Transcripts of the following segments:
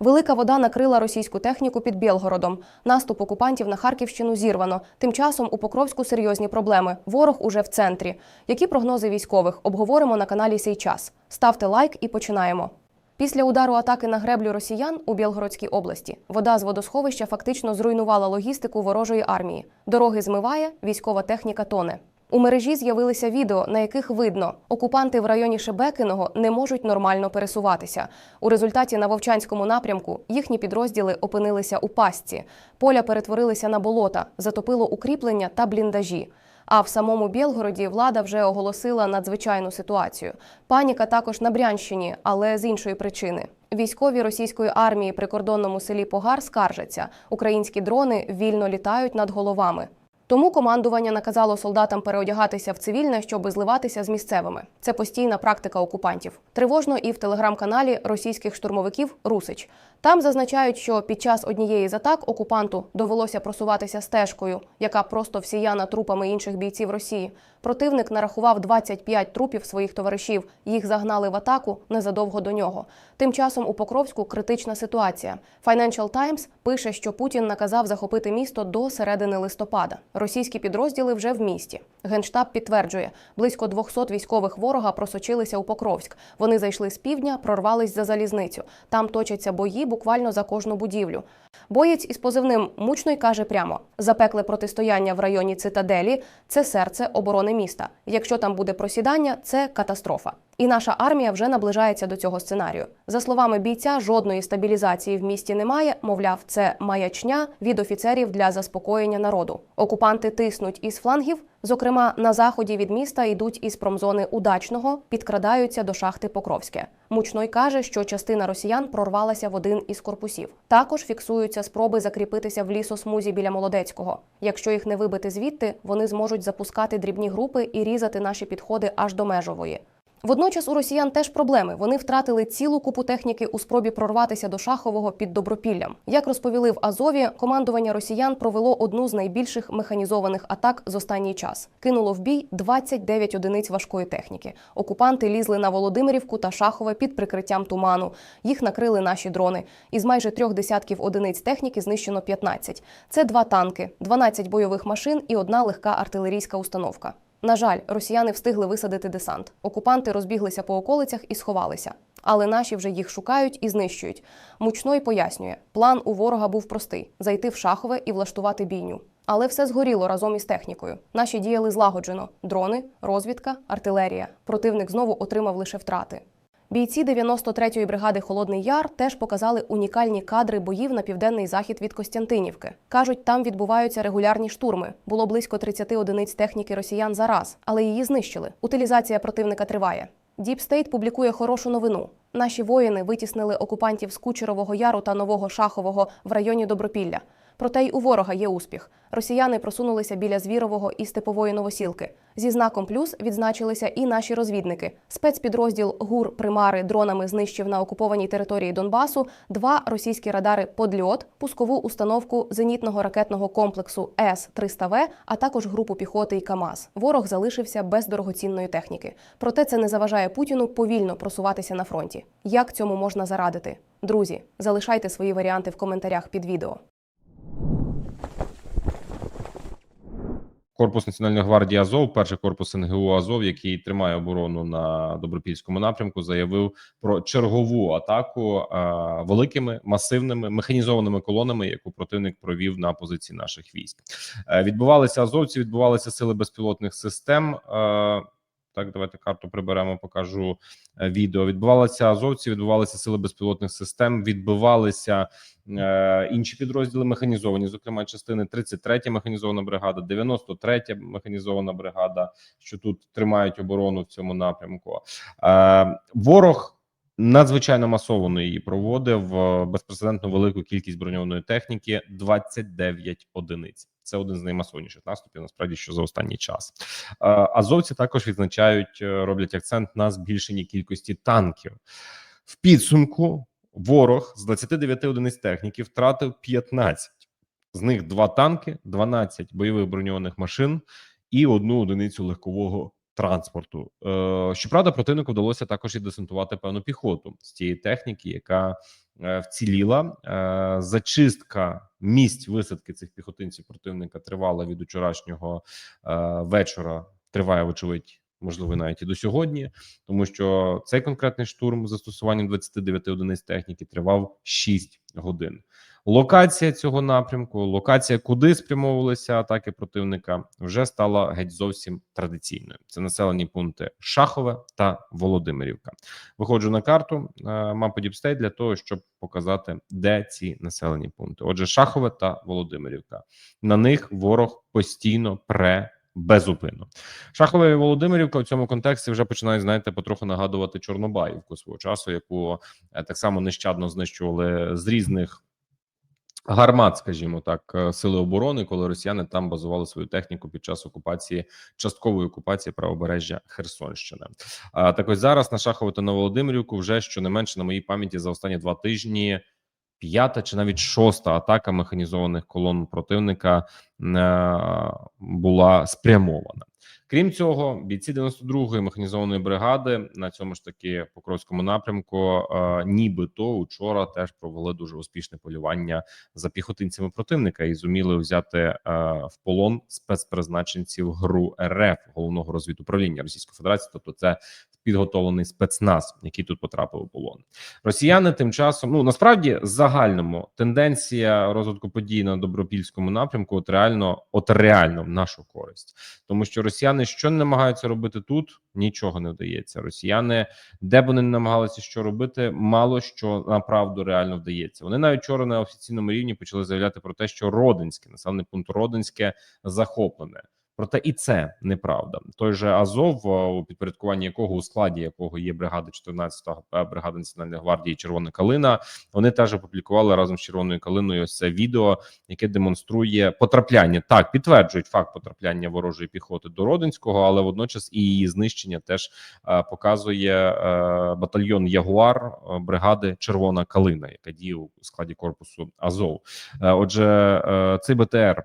Велика вода накрила російську техніку під Білгородом. Наступ окупантів на Харківщину зірвано. Тим часом у Покровську серйозні проблеми. Ворог уже в центрі. Які прогнози військових обговоримо на каналі Сей час. Ставте лайк і починаємо. Після удару атаки на греблю росіян у Білгородській області вода з водосховища фактично зруйнувала логістику ворожої армії. Дороги змиває, військова техніка тоне. У мережі з'явилися відео, на яких видно, окупанти в районі Шебекиного не можуть нормально пересуватися. У результаті на Вовчанському напрямку їхні підрозділи опинилися у пастці. Поля перетворилися на болота, затопило укріплення та бліндажі. А в самому Білгороді влада вже оголосила надзвичайну ситуацію. Паніка також на Брянщині, але з іншої причини. Військові російської армії при кордонному селі Погар скаржаться: українські дрони вільно літають над головами. Тому командування наказало солдатам переодягатися в цивільне, щоб зливатися з місцевими. Це постійна практика окупантів. Тривожно і в телеграм-каналі російських штурмовиків Русич. Там зазначають, що під час однієї з атак окупанту довелося просуватися стежкою, яка просто всіяна трупами інших бійців Росії. Противник нарахував 25 трупів своїх товаришів. Їх загнали в атаку незадовго до нього. Тим часом у Покровську критична ситуація. Financial Times пише, що Путін наказав захопити місто до середини листопада. Російські підрозділи вже в місті. Генштаб підтверджує, близько 200 військових ворога просочилися у Покровськ. Вони зайшли з півдня, прорвались за залізницю. Там точаться бої буквально за кожну будівлю. Боєць із позивним мучно й каже прямо: запекле протистояння в районі цитаделі це серце оборони міста. Якщо там буде просідання, це катастрофа. І наша армія вже наближається до цього сценарію. За словами бійця, жодної стабілізації в місті немає. Мовляв, це маячня від офіцерів для заспокоєння народу. Окупанти тиснуть із флангів. Зокрема, на заході від міста йдуть із промзони удачного, підкрадаються до шахти Покровське. Мучной каже, що частина росіян прорвалася в один із корпусів. Також фіксуються спроби закріпитися в лісосмузі біля Молодецького. Якщо їх не вибити звідти, вони зможуть запускати дрібні групи і різати наші підходи аж до межової. Водночас у росіян теж проблеми. Вони втратили цілу купу техніки у спробі прорватися до Шахового під Добропіллям. Як розповіли в Азові, командування росіян провело одну з найбільших механізованих атак з останній час. Кинуло в бій 29 одиниць важкої техніки. Окупанти лізли на Володимирівку та Шахове під прикриттям туману. Їх накрили наші дрони. Із майже трьох десятків одиниць техніки знищено 15. Це два танки, 12 бойових машин і одна легка артилерійська установка. На жаль, росіяни встигли висадити десант. Окупанти розбіглися по околицях і сховалися. Але наші вже їх шукають і знищують. Мучной пояснює, план у ворога був простий: зайти в шахове і влаштувати бійню. Але все згоріло разом із технікою. Наші діяли злагоджено: дрони, розвідка, артилерія. Противник знову отримав лише втрати. Бійці 93-ї бригади Холодний Яр теж показали унікальні кадри боїв на південний захід від Костянтинівки. кажуть, там відбуваються регулярні штурми. Було близько 30 одиниць техніки росіян за раз, але її знищили. Утилізація противника триває. Діп Стейт публікує хорошу новину. Наші воїни витіснили окупантів з Кучерового Яру та Нового Шахового в районі Добропілля. Проте й у ворога є успіх. Росіяни просунулися біля Звірового і Степової Новосілки. Зі знаком плюс відзначилися і наші розвідники. Спецпідрозділ ГУР Примари дронами знищив на окупованій території Донбасу два російські радари «Подльот», пускову установку зенітного ракетного комплексу С-300В, а також групу піхоти і КАМАЗ. Ворог залишився без дорогоцінної техніки. Проте це не заважає Путіну повільно просуватися на фронті. Як цьому можна зарадити? Друзі, залишайте свої варіанти в коментарях під відео. Корпус Національної гвардії Азов, перший корпус НГУ Азов, який тримає оборону на добропільському напрямку, заявив про чергову атаку е, великими масивними механізованими колонами, яку противник провів на позиції наших військ. Е, відбувалися азовці, відбувалися сили безпілотних систем. Е, так, давайте карту приберемо, покажу е, відео. Відбувалися азовці, відбувалися сили безпілотних систем, відбивалися е, інші підрозділи механізовані, зокрема частини 33 механізована бригада, 93 механізована бригада, що тут тримають оборону в цьому напрямку. Е, ворог. Надзвичайно масово її проводив е, безпрецедентно велику кількість броньованої техніки 29 одиниць. Це один з наймасовніших наступів, насправді, що за останній час. Азовці також відзначають, е, роблять акцент на збільшенні кількості танків. В підсумку ворог з 29 одиниць техніки втратив 15. З них два танки, 12 бойових броньованих машин і одну одиницю легкового транспорту. Е, Щоправда, противнику вдалося також і десантувати певну піхоту з тієї техніки, яка вціліла. Е, Зачистка місць висадки цих піхотинців противника тривала від вчорашнього е, вечора. Триває, вочевидь, можливо, навіть і до сьогодні, тому що цей конкретний штурм з застосуванням 29 одиниць техніки тривав 6 годин. Локація цього напрямку, локація, куди спрямовувалися атаки противника, вже стала геть зовсім традиційною. Це населені пункти Шахове та Володимирівка. Виходжу на карту е, мапу Діпстейт для того, щоб показати, де ці населені пункти. Отже, Шахове та Володимирівка. На них ворог постійно пре. Безупинно Шахове і Володимирівка в цьому контексті вже починають знаєте потроху нагадувати Чорнобаївку свого часу, яку е, так само нещадно знищували з різних гармат, скажімо так, е, сили оборони, коли росіяни там базували свою техніку під час окупації часткової окупації правобережжя Херсонщини. А так ось зараз на Шахову та на Володимирівку вже щонайменше на моїй пам'яті за останні два тижні. П'ята чи навіть шоста атака механізованих колон противника е, була спрямована. Крім цього, бійці 92-ї механізованої бригади на цьому ж таки покровському напрямку, е, нібито учора теж провели дуже успішне полювання за піхотинцями противника і зуміли взяти е, в полон спецпризначенців ГРУ РФ головного розвідуправління Російської Федерації. Тобто, це підготовлений спецназ, який тут потрапив у полон. Росіяни тим часом ну насправді загальному тенденція розвитку подій на добропільському напрямку от реально, от реально в нашу користь, тому що росіяни що не намагаються робити тут, нічого не вдається. Росіяни, де б вони не намагалися що робити, мало що направду реально вдається. Вони навіть вчора на офіційному рівні почали заявляти про те, що Родинське населений пункт Родинське захоплене. Проте і це неправда. Той же Азов, е, у підпорядкуванні якого у складі якого є бригада 14-го е, бригада національної гвардії Червона Калина. Вони теж опублікували разом з Червоною Калиною ось це відео, яке демонструє потрапляння. Так підтверджують факт потрапляння ворожої піхоти до Родинського, але водночас і її знищення теж е, показує е, батальйон Ягуар е, бригади Червона Калина, яка діє у складі корпусу Азов. Е, отже, е, цей БТР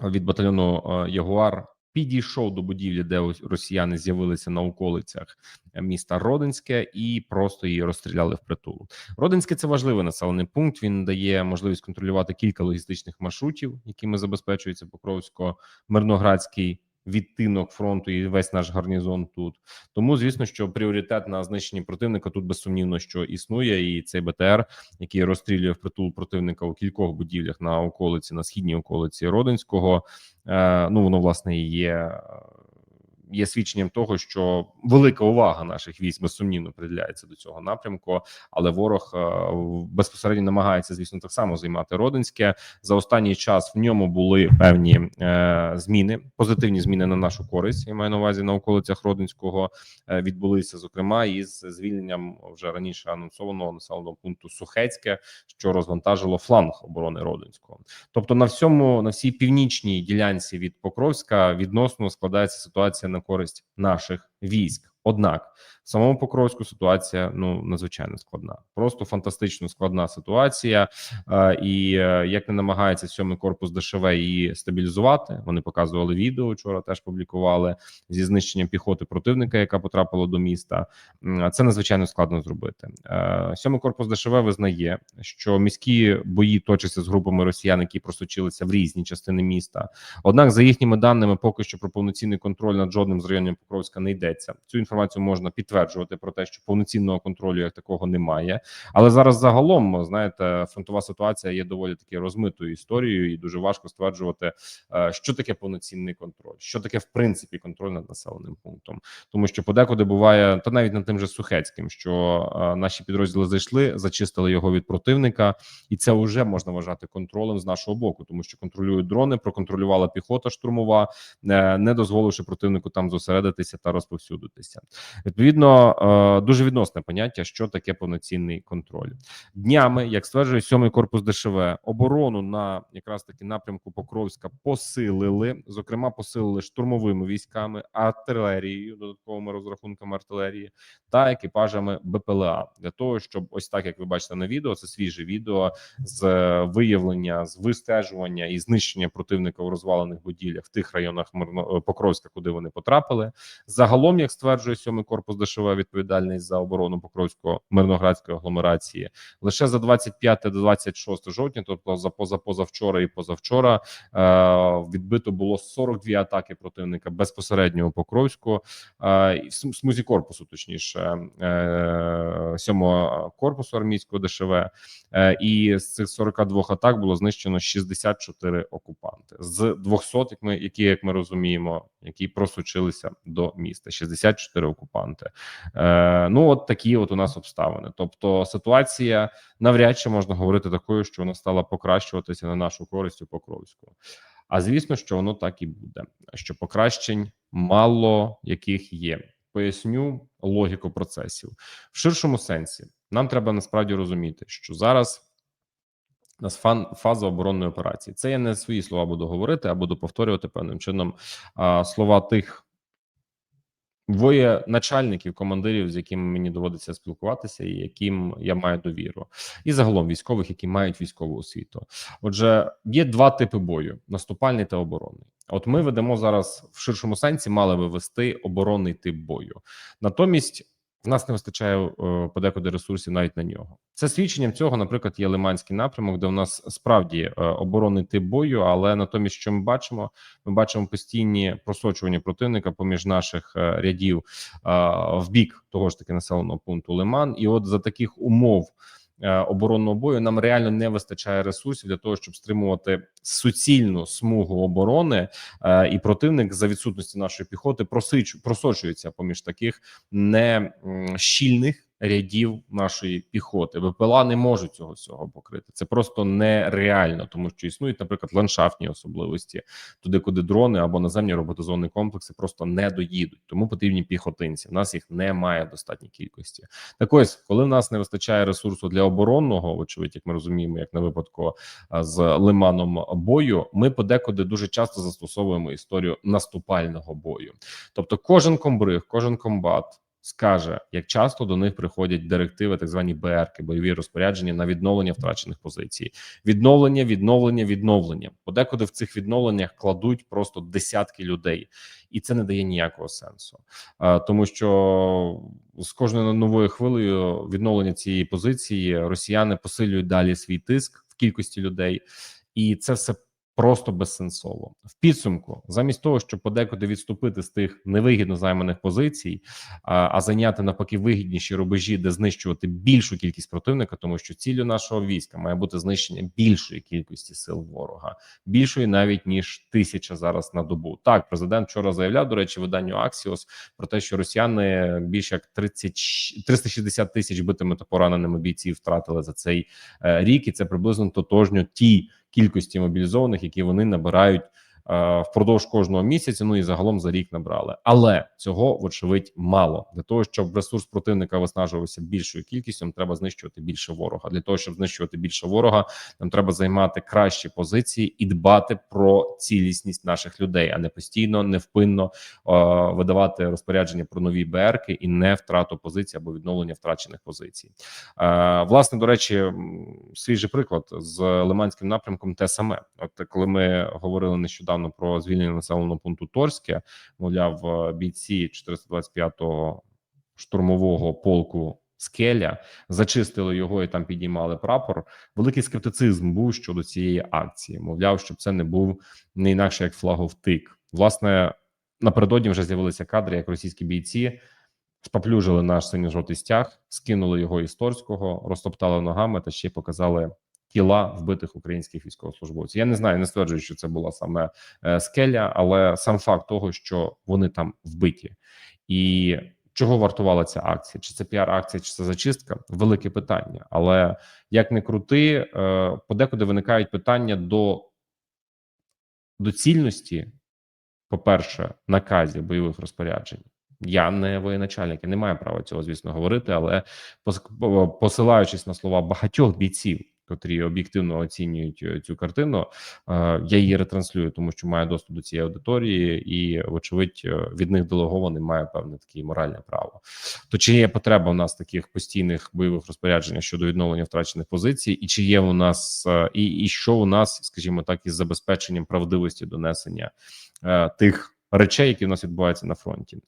від батальйону е, Ягуар підійшов до будівлі, де росіяни з'явилися на околицях міста Родинське, і просто її розстріляли в притул. Родинське це важливий населений пункт. Він дає можливість контролювати кілька логістичних маршрутів, якими забезпечується Покровсько-Мирноградський відтинок фронту і весь наш гарнізон тут. Тому звісно, що пріоритет на знищенні противника тут безсумнівно що існує, і цей БТР, який розстрілює притул противника у кількох будівлях на околиці, на східній околиці Родинського. Е, ну воно власне є. Є свідченням того, що велика увага наших військ безсумнівно приділяється до цього напрямку, але ворог е, безпосередньо намагається, звісно, так само займати Родинське. За останній час в ньому були певні е, зміни, позитивні зміни на нашу користь. Я маю на увазі на околицях Родинського е, відбулися, зокрема, із звільненням вже раніше анонсованого населеного пункту Сухецьке, що розвантажило фланг оборони Родинського. Тобто, на всьому на всій північній ділянці від Покровська відносно складається ситуація на користь наших військ. Однак самому Покровську ситуація ну надзвичайно складна, просто фантастично складна ситуація. Е, і е, як не намагається сьомий корпус ДШВ її стабілізувати, вони показували відео. Вчора теж публікували зі знищенням піхоти противника, яка потрапила до міста. Це надзвичайно складно зробити. Е, Сьомий корпус ДШВ визнає, що міські бої точаться з групами росіян, які просочилися в різні частини міста. Однак, за їхніми даними, поки що про повноцінний контроль над жодним з районів Покровська не йдеться. Цю інформацію можна підтверджувати про те, що повноцінного контролю як такого немає. Але зараз загалом знаєте, фронтова ситуація є доволі таки розмитою історією, і дуже важко стверджувати, е, що таке повноцінний контроль, що таке в принципі контроль над населеним пунктом, тому що подекуди буває, та навіть над тим же Сухецьким, що е, наші підрозділи зайшли, зачистили його від противника, і це вже можна вважати контролем з нашого боку, тому що контролюють дрони, проконтролювала піхота штурмова, е, не дозволивши противнику там зосередитися та розповсюдитися. Відповідно, е, дуже відносне поняття, що таке повноцінний контроль. Днями, як стверджує сьомий корпус ДШВ, оборону на якраз таки напрямку Покровська посилили. Зокрема, посилили штурмовими військами, артилерією, додатковими розрахунками артилерії та екіпажами БПЛА для того, щоб ось так як ви бачите на відео, це свіже відео з е, виявлення, з вистежування і знищення противника у розвалених будівлях в тих районах Покровська, куди вони потрапили. Загалом, як стверджує сьомий корпус ДШВ, відповідальність за оборону Покровського мирноградської агломерації лише за 25 до 26 жовтня, тобто за поза позавчора і позавчора, е, відбито було 42 атаки противника безпосередньо у Покровську е, смузі корпусу, точніше, е, корпусу армійського ДШВ. Е, і з цих 42 атак було знищено 64 окупанти з 200, як ми які, як ми розуміємо, які просочилися до міста. 64 окупанти. Е, ну от такі от у нас обставини. Тобто ситуація навряд чи можна говорити такою, що вона стала покращуватися на нашу користь у Покровську. А звісно, що воно так і буде. Що покращень мало яких є. Поясню логіку процесів в ширшому сенсі. Нам треба насправді розуміти, що зараз у нас фаза оборонної операції. Це я не свої слова буду говорити, а буду повторювати певним чином а, слова тих воєначальників, командирів, з якими мені доводиться спілкуватися, і яким я маю довіру, і загалом військових, які мають військову освіту. Отже, є два типи бою: наступальний та оборонний. От ми ведемо зараз в ширшому сенсі, мали би вести оборонний тип бою. Натомість. В нас не вистачає е, подекуди ресурсів навіть на нього. Це свідченням цього, наприклад, є Лиманський напрямок, де у нас справді е, оборонний тип бою. Але натомість, що ми бачимо, ми бачимо постійні просочування противника поміж наших е, рядів в бік того ж таки населеного пункту Лиман. І от за таких умов оборонного бою нам реально не вистачає ресурсів для того, щоб стримувати суцільну смугу оборони, е, і противник за відсутності нашої піхоти просич, просочується поміж таких не щільних. Рядів нашої піхоти ВПЛА не можуть цього всього покрити. Це просто нереально, тому що існують, наприклад, ландшафтні особливості, туди, куди дрони або наземні роботизовані комплекси просто не доїдуть. Тому потрібні піхотинці. У нас їх немає в достатній кількості. Так ось, коли в нас не вистачає ресурсу для оборонного, очевидь, як ми розуміємо, як на випадку з лиманом бою, ми подекуди дуже часто застосовуємо історію наступального бою. Тобто, кожен комбриг, кожен комбат. Скаже, як часто до них приходять директиви, так звані БРки, бойові розпорядження на відновлення втрачених позицій, відновлення, відновлення, відновлення. Подекуди в цих відновленнях кладуть просто десятки людей, і це не дає ніякого сенсу, тому що з кожною новою хвилею відновлення цієї позиції росіяни посилюють далі свій тиск в кількості людей, і це все. Просто безсенсово в підсумку, замість того, щоб подекуди відступити з тих невигідно займаних позицій, а, зайняти навпаки вигідніші рубежі, де знищувати більшу кількість противника, тому що ціллю нашого війська має бути знищення більшої кількості сил ворога, більшої навіть ніж тисяча зараз на добу. Так, президент вчора заявляв, до речі, виданню Axios про те, що росіяни більше як 30, 360 тисяч битими та пораненими бійців втратили за цей е, рік, і це приблизно тотожньо ті кількості мобілізованих, які вони набирають впродовж кожного місяця. Ну і загалом за рік набрали. Але цього вочевидь мало для того, щоб ресурс противника виснажувався більшою кількістю. Треба знищувати більше ворога. Для того щоб знищувати більше ворога, нам треба займати кращі позиції і дбати про цілісність наших людей, а не постійно невпинно е, видавати розпорядження про нові БРки і не втрату позицій або відновлення втрачених позицій. Е, власне, до речі, свіжий приклад з Лиманським напрямком те саме. От коли ми говорили нещодавно про звільнення населеного пункту Торське, мовляв, е, бійці 425-го штурмового полку. Скеля зачистили його і там підіймали прапор. Великий скептицизм був щодо цієї акції. Мовляв, щоб це не був не інакше як флаговтик. Власне, напередодні вже з'явилися кадри, як російські бійці споплюжили наш синьо-жовтий стяг, скинули його із Торського, розтоптали ногами та ще й показали тіла вбитих українських військовослужбовців. Я не знаю, не стверджую, що це була саме е, скеля, але сам факт того, що вони там вбиті, і чого вартувала ця акція? Чи це піар-акція, чи це зачистка? Велике питання. Але як не крути, е, подекуди виникають питання до доцільності, по-перше, наказів бойових розпоряджень. Я не воєначальник, я не маю права цього, звісно, говорити, але посилаючись на слова багатьох бійців, котрі об'єктивно оцінюють е, цю картину, е, я її ретранслюю, тому що маю доступ до цієї аудиторії, і, вочевидь, е, від них делегований має певне таке моральне право. То чи є потреба у нас таких постійних бойових розпоряджень щодо відновлення втрачених позицій, і чи є у нас і, і що у нас, скажімо так, із забезпеченням правдивості донесення тих речей, які в нас відбуваються на фронті.